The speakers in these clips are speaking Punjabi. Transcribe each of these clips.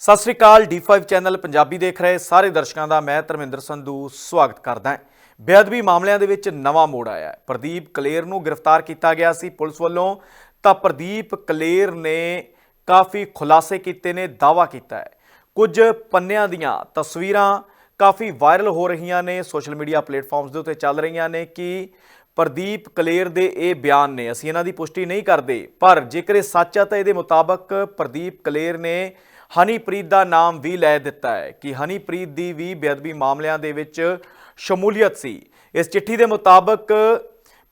ਸਤਿ ਸ੍ਰੀ ਅਕਾਲ D5 ਚੈਨਲ ਪੰਜਾਬੀ ਦੇਖ ਰਹੇ ਸਾਰੇ ਦਰਸ਼ਕਾਂ ਦਾ, ਮੈਂ ਧਰਮਿੰਦਰ ਸੰਧੂ ਸਵਾਗਤ ਕਰਦਾ ਹਾਂ। ਬੇਅਦਬੀ ਮਾਮਲਿਆਂ ਦੇ ਵਿੱਚ ਨਵਾਂ ਮੋੜ ਆਇਆ ਹੈ। ਪ੍ਰਦੀਪ ਕਲੇਰ ਨੂੰ ਗ੍ਰਿਫਤਾਰ ਕੀਤਾ ਗਿਆ ਸੀ ਪੁਲਿਸ ਵੱਲੋਂ, ਤਾਂ ਪ੍ਰਦੀਪ ਕਲੇਰ ਨੇ ਕਾਫੀ ਖੁਲਾਸੇ ਕੀਤੇ ਨੇ ਦਾਵਾ ਕੀਤਾ ਹੈ। ਕੁਝ ਪੰਨਿਆਂ ਦੀਆਂ ਤਸਵੀਰਾਂ ਕਾਫੀ ਵਾਇਰਲ ਹੋ ਰਹੀਆਂ ਨੇ, ਸੋਸ਼ਲ ਮੀਡੀਆ ਪਲੇਟਫਾਰਮਸ ਦੇ ਉੱਤੇ ਚੱਲ ਰਹੀਆਂ ਨੇ ਕਿ ਪ੍ਰਦੀਪ ਕਲੇਰ ਦੇ ਇਹ ਬਿਆਨ ਨੇ। ਅਸੀਂ ਇਹਨਾਂ ਦੀ ਪੁਸ਼ਟੀ ਨਹੀਂ ਕਰਦੇ, ਪਰ ਜੇਕਰ ਇਹ ਸੱਚ ਹੈ ਤਾਂ ਇਹਦੇ ਮੁਤਾਬਕ ਪ੍ਰਦੀਪ ਕਲੇਰ ਨੇ ਹਨੀਪ੍ਰੀਤ ਦਾ ਨਾਮ ਵੀ ਲੈ ਦਿੱਤਾ ਹੈ ਕਿ ਹਨੀਪ੍ਰੀਤ ਦੀ ਵੀ ਬੇਅਦਬੀ ਮਾਮਲਿਆਂ ਦੇ ਵਿੱਚ ਸ਼ਮੂਲੀਅਤ ਸੀ। ਇਸ ਚਿੱਠੀ ਦੇ ਮੁਤਾਬਕ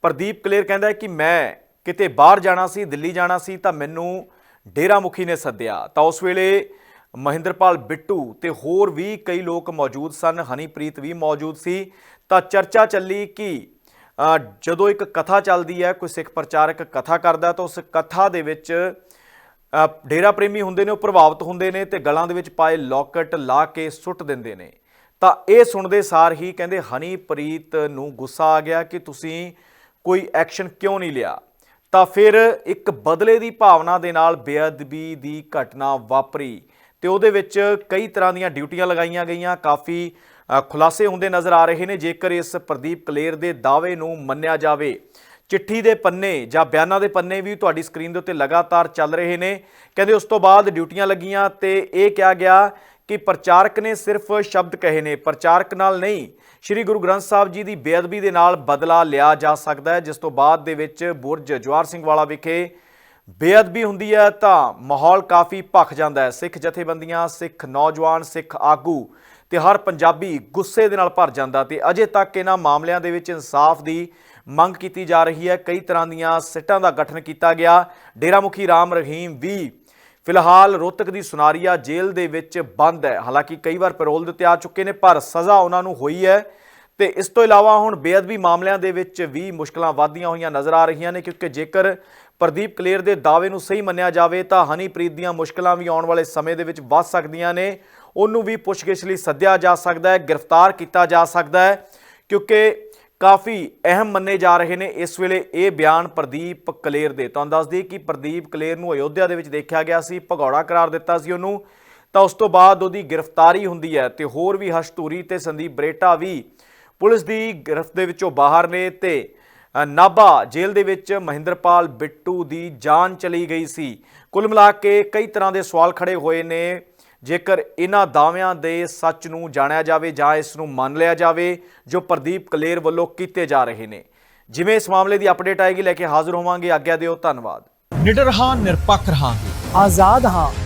ਪ੍ਰਦੀਪ ਕਲੇਰ ਕਹਿੰਦਾ ਹੈ ਕਿ ਮੈਂ ਕਿਤੇ ਬਾਹਰ ਜਾਣਾ ਸੀ, ਦਿੱਲੀ ਜਾਣਾ ਸੀ ਤਾਂ ਮੈਨੂੰ ਡੇਰਾ ਮੁਖੀ ਨੇ ਸੱਦਿਆ। ਤਾਂ ਉਸ ਵੇਲੇ ਮਹਿੰਦਰਪਾਲ ਬਿੱਟੂ ਤੇ ਹੋਰ ਵੀ ਕਈ ਲੋਕ ਮੌਜੂਦ ਸਨ, ਹਨੀਪ੍ਰੀਤ ਵੀ ਮੌਜੂਦ ਸੀ। ਤਾਂ ਚਰਚਾ ਚੱਲੀ ਕਿ ਜਦੋਂ ਇੱਕ ਕਥਾ ਚੱਲਦੀ ਹੈ, ਕੋਈ ਸਿੱਖ ਪ੍ਰਚਾਰਕ ਕਥਾ ਕਰਦਾ ਤਾਂ ਉਸ ਕਥਾ ਦੇ ਵਿੱਚ ਡੇਰਾ ਪ੍ਰੇਮੀ ਹੁੰਦੇ ਨੇ, ਉਹ ਪ੍ਰਭਾਵਿਤ ਹੁੰਦੇ ਨੇ ਤੇ ਗਲਾਂ ਦੇ ਵਿੱਚ ਪਾਏ ਲੋਕਟ ਲਾ ਕੇ ਸੁੱਟ ਦਿੰਦੇ ਨੇ। ਤਾਂ ਇਹ ਸੁਣਦੇ ਸਾਰ ਹੀ ਕਹਿੰਦੇ ਹਨੀਪ੍ਰੀਤ ਨੂੰ ਗੁੱਸਾ ਆ ਗਿਆ ਕਿ ਤੁਸੀਂ ਕੋਈ ਐਕਸ਼ਨ ਕਿਉਂ ਨਹੀਂ ਲਿਆ? ਤਾਂ ਫਿਰ ਇੱਕ ਬਦਲੇ ਦੀ ਭਾਵਨਾ ਦੇ ਨਾਲ ਬੇਅਦਬੀ ਦੀ ਘਟਨਾ ਵਾਪਰੀ ਤੇ ਉਹਦੇ ਵਿੱਚ ਕਈ ਤਰ੍ਹਾਂ ਦੀਆਂ ਡਿਊਟੀਆਂ ਲਗਾਈਆਂ ਗਈਆਂ। ਕਾਫੀ ਖੁਲਾਸੇ ਹੁੰਦੇ ਨਜ਼ਰ ਆ ਰਹੇ ਨੇ। ਜੇਕਰ ਇਸ ਪ੍ਰਦੀਪ ਕਲੇਰ ਦੇ ਦਾਅਵੇ ਨੂੰ ਮੰਨਿਆ ਜਾਵੇ, ਚਿੱਠੀ ਦੇ ਪੰਨੇ ਜਾਂ ਬਿਆਨਾਂ ਦੇ ਪੰਨੇ ਵੀ ਤੁਹਾਡੀ ਸਕਰੀਨ ਦੇ ਉੱਤੇ ਲਗਾਤਾਰ ਚੱਲ ਰਹੇ ਨੇ। ਕਹਿੰਦੇ ਉਸ ਤੋਂ ਬਾਅਦ ਡਿਊਟੀਆਂ ਲੱਗੀਆਂ ਤੇ ਇਹ ਕਿਹਾ ਗਿਆ ਕਿ ਪ੍ਰਚਾਰਕ ਨੇ ਸਿਰਫ ਸ਼ਬਦ ਕਹੇ ਨੇ। ਪ੍ਰਚਾਰਕ ਨਾਲ ਨਹੀਂ, ਸ੍ਰੀ ਗੁਰੂ ਗ੍ਰੰਥ ਸਾਹਿਬ ਜੀ ਦੀ ਬੇਅਦਬੀ ਦੇ ਨਾਲ ਬਦਲਾ ਲਿਆ ਜਾ ਸਕਦਾ ਹੈ, ਜਿਸ ਤੋਂ ਬਾਅਦ ਦੇ ਵਿੱਚ ਬੁਰਜ ਜਵਾਰ ਸਿੰਘ ਵਾਲਾ ਵਿਖੇ ਬੇਅਦਬੀ ਹੁੰਦੀ ਹੈ ਤਾਂ ਮਾਹੌਲ ਕਾਫੀ ਭਖ ਜਾਂਦਾ ਹੈ। ਸਿੱਖ ਜਥੇਬੰਦੀਆਂ, ਸਿੱਖ ਨੌਜਵਾਨ, ਸਿੱਖ ਆਗੂ ਤੇ ਹਰ ਪੰਜਾਬੀ ਗੁੱਸੇ ਦੇ ਨਾਲ ਭਰ ਜਾਂਦਾ ਤੇ ਅਜੇ ਤੱਕ ਇਹਨਾਂ ਮਾਮਲਿਆਂ ਦੇ ਵਿੱਚ ਇਨਸਾਫ ਦੀ ਮੰਗ ਕੀਤੀ ਜਾ ਰਹੀ ਹੈ। ਕਈ ਤਰ੍ਹਾਂ ਦੀਆਂ ਸਿੱਟਾਂ ਦਾ ਗਠਨ ਕੀਤਾ ਗਿਆ। ਡੇਰਾ ਮੁਖੀ ਰਾਮ ਰਹੀਮ ਵੀ ਫਿਲਹਾਲ ਰੋਹਤਕ ਦੀ ਸੁਨਾਰੀਆ ਜੇਲ੍ਹ ਦੇ ਵਿੱਚ ਬੰਦ ਹੈ। ਹਾਲਾਂਕਿ ਕਈ ਵਾਰ ਪੈਰੋਲ ਦਿੱਤੇ ਆ ਚੁੱਕੇ ਨੇ, ਪਰ ਸਜ਼ਾ ਉਹਨਾਂ ਨੂੰ ਹੋਈ ਹੈ। ਤੇ ਇਸ ਤੋਂ ਇਲਾਵਾ ਹੁਣ ਬੇਅਦਬੀ ਮਾਮਲਿਆਂ ਦੇ ਵਿੱਚ ਵੀ ਮੁਸ਼ਕਲਾਂ ਵਧਦੀਆਂ ਹੋਈਆਂ ਨਜ਼ਰ ਆ ਰਹੀਆਂ ਨੇ, ਕਿਉਂਕਿ ਜੇਕਰ ਪ੍ਰਦੀਪ ਕਲੇਰ ਦੇ ਦਾਅਵੇ ਨੂੰ ਸਹੀ ਮੰਨਿਆ ਜਾਵੇ ਤਾਂ ਹਨੀਪ੍ਰੀਤ ਦੀਆਂ ਮੁਸ਼ਕਲਾਂ ਵੀ ਆਉਣ ਵਾਲੇ ਸਮੇਂ ਦੇ ਵਿੱਚ ਵੱਧ ਸਕਦੀਆਂ ਨੇ। ਉਹਨੂੰ ਵੀ ਪੁੱਛਗਿੱਛ ਲਈ ਸੱਦਿਆ ਜਾ ਸਕਦਾ ਹੈ ਗ੍ਰਿਫਤਾਰ ਕੀਤਾ ਜਾ ਸਕਦਾ ਹੈ ਕਿਉਂਕਿ ਕਾਫੀ ਅਹਿਮ ਮੰਨੇ ਜਾ ਰਹੇ ਨੇ। ਇਸ ਵੇਲੇ ਇਹ ਬਿਆਨ ਪ੍ਰਦੀਪ ਕਲੇਰ ਦੇ। ਤੁਹਾਨੂੰ ਦੱਸ ਦਈਏ ਕਿ ਪ੍ਰਦੀਪ ਕਲੇਰ ਨੂੰ ਅਯੋਧਿਆ ਦੇ ਵਿੱਚ ਦੇਖਿਆ ਗਿਆ ਸੀ ਭਗੌੜਾ ਕਰਾਰ ਦਿੱਤਾ ਸੀ ਉਹਨੂੰ। ਤਾਂ ਉਸ ਤੋਂ ਬਾਅਦ ਉਹਦੀ ਗ੍ਰਿਫਤਾਰੀ ਹੁੰਦੀ ਹੈ ਤੇ ਹੋਰ ਵੀ ਹਸ਼ਤੂਰੀ ਤੇ ਸੰਦੀਪ ਬਰੇਟਾ ਵੀ ਪੁਲਿਸ ਦੀ ਗ੍ਰਿਫਤ ਦੇ ਵਿੱਚੋਂ ਬਾਹਰ ਨੇ ਤੇ ਅ, ਨਾਭਾ ਜੇਲ੍ਹ ਦੇ ਵਿੱਚ ਮਹਿੰਦਰਪਾਲ ਬਿੱਟੂ ਦੀ ਜਾਨ ਚਲੀ ਗਈ ਸੀ। ਕੁੱਲ ਮਿਲਾ ਕੇ ਕਈ ਤਰ੍ਹਾਂ ਦੇ ਸਵਾਲ ਖੜੇ ਹੋਏ ਨੇ। ਜੇਕਰ ਇਹਨਾਂ ਦਾਅਵਿਆਂ ਦੇ ਸੱਚ ਨੂੰ ਜਾਣਿਆ ਜਾਵੇ ਜਾਂ ਇਸ ਨੂੰ ਮੰਨ ਲਿਆ ਜਾਵੇ ਜੋ ਪ੍ਰਦੀਪ ਕਲੇਰ ਵੱਲੋਂ ਕੀਤੇ ਜਾ ਰਹੇ ਨੇ। ਜਿਵੇਂ ਇਸ ਮਾਮਲੇ ਦੀ ਅਪਡੇਟ ਆਏਗੀ ਲੈ ਕੇ ਹਾਜ਼ਰ ਹੋਵਾਂਗੇ। ਆਗਿਆ ਦਿਓ ਧੰਨਵਾਦ। ਨਿਡਰ ਹਾਂ ਨਿਰਪੱਖ ਰਹਾਂਗੇ। ਆਜ਼ਾਦ ਹਾਂ।